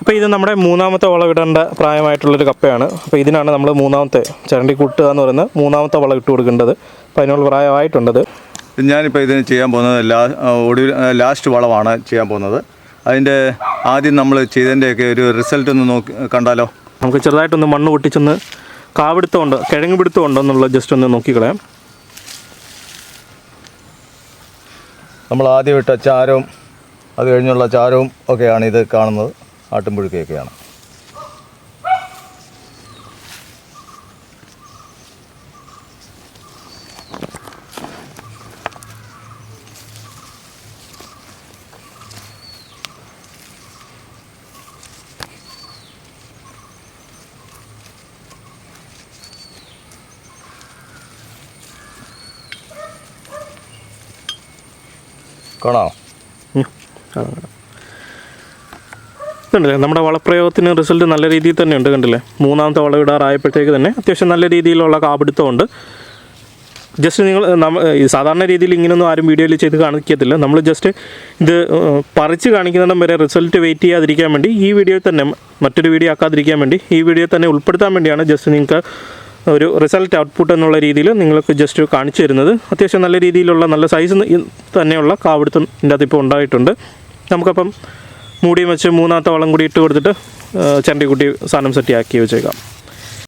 അപ്പോൾ ഇത് നമ്മുടെ മൂന്നാമത്തെ വളവിടേണ്ട പ്രായമായിട്ടുള്ളൊരു കപ്പയാണ്. അപ്പോൾ ഇതിനാണ് നമ്മൾ മൂന്നാമത്തെ ചരണ്ടി കൂട്ടുക എന്ന് പറയുന്നത് മൂന്നാമത്തെ വളം ഇട്ട് കൊടുക്കേണ്ടത്. അപ്പോൾ അതിനുള്ള പ്രായമായിട്ടുണ്ടത്. ഞാനിപ്പോൾ ഇതിന് ചെയ്യാൻ പോകുന്നത് ലാ ഒടുവിൽ ലാസ്റ്റ് വളമാണ് ചെയ്യാൻ പോകുന്നത്. അതിന്റെ ആദ്യം നമ്മൾ ചെയ്തതിന്റെയൊക്കെ ഒരു റിസൾട്ട് ഒന്ന് നോക്കി കണ്ടാലോ? നമുക്ക് ചെറുതായിട്ടൊന്ന് മണ്ണ് പൊട്ടിച്ചൊന്ന് കാവിടുത്തമുണ്ട് കിഴങ്ങ് പിടുത്തമുണ്ടോ എന്നുള്ളത് ജസ്റ്റ് ഒന്ന് നോക്കിക്കളയാം. നമ്മൾ ആദ്യം ഇട്ട ചാരവും അത് കഴിഞ്ഞുള്ള ചാരവും ഒക്കെയാണ് ഇത് കാണുന്നത്. ആട്ടിൻപുഴുക്കയൊക്കെയാണ് കാണാം. കണ്ടില്ലേ? നമ്മുടെ വളപ്രയോഗത്തിന് റിസൾട്ട് നല്ല രീതിയിൽ തന്നെ ഉണ്ട് കണ്ടില്ലേ? മൂന്നാമത്തെ വളം ഇടാറായപ്പോഴത്തേക്ക് തന്നെ അത്യാവശ്യം നല്ല രീതിയിലുള്ള കാപിടുത്തമുണ്ട്. ജസ്റ്റ് നിങ്ങൾ സാധാരണ രീതിയിൽ ഇങ്ങനെയൊന്നും ആരും വീഡിയോയിൽ ചെയ്ത് കാണിക്കത്തില്ല. നമ്മൾ ജസ്റ്റ് ഇത് പറിച്ച് കാണിക്കുന്നിടം വരെ റിസൾട്ട് വെയിറ്റ് ചെയ്യാതിരിക്കാൻ വേണ്ടി ഈ വീഡിയോയിൽ തന്നെ മറ്റൊരു വീഡിയോ ആക്കാതിരിക്കാൻ വേണ്ടി ഈ വീഡിയോ തന്നെ ഉൾപ്പെടുത്താൻ വേണ്ടിയാണ് ജസ്റ്റ് നിങ്ങൾക്ക് ഒരു റിസൾട്ട് ഔട്ട്പുട്ട് എന്നുള്ള രീതിയിൽ നിങ്ങൾക്ക് ജസ്റ്റ് കാണിച്ചു തരുന്നത്. അത്യാവശ്യം നല്ല രീതിയിലുള്ള നല്ല സൈസ് തന്നെയുള്ള കാവിടുത്തം ഇതിന്റെ അകത്ത് ഇപ്പോൾ ഉണ്ടായിട്ടുണ്ട്. നമുക്കപ്പം മൂടിയും വെച്ച് മൂന്നാമത്തെ വളം കൂടി ഇട്ട് കൊടുത്തിട്ട് ചെണ്ടി കുട്ടി സാധനം സെറ്റ് ആക്കി വെച്ചേക്കാം.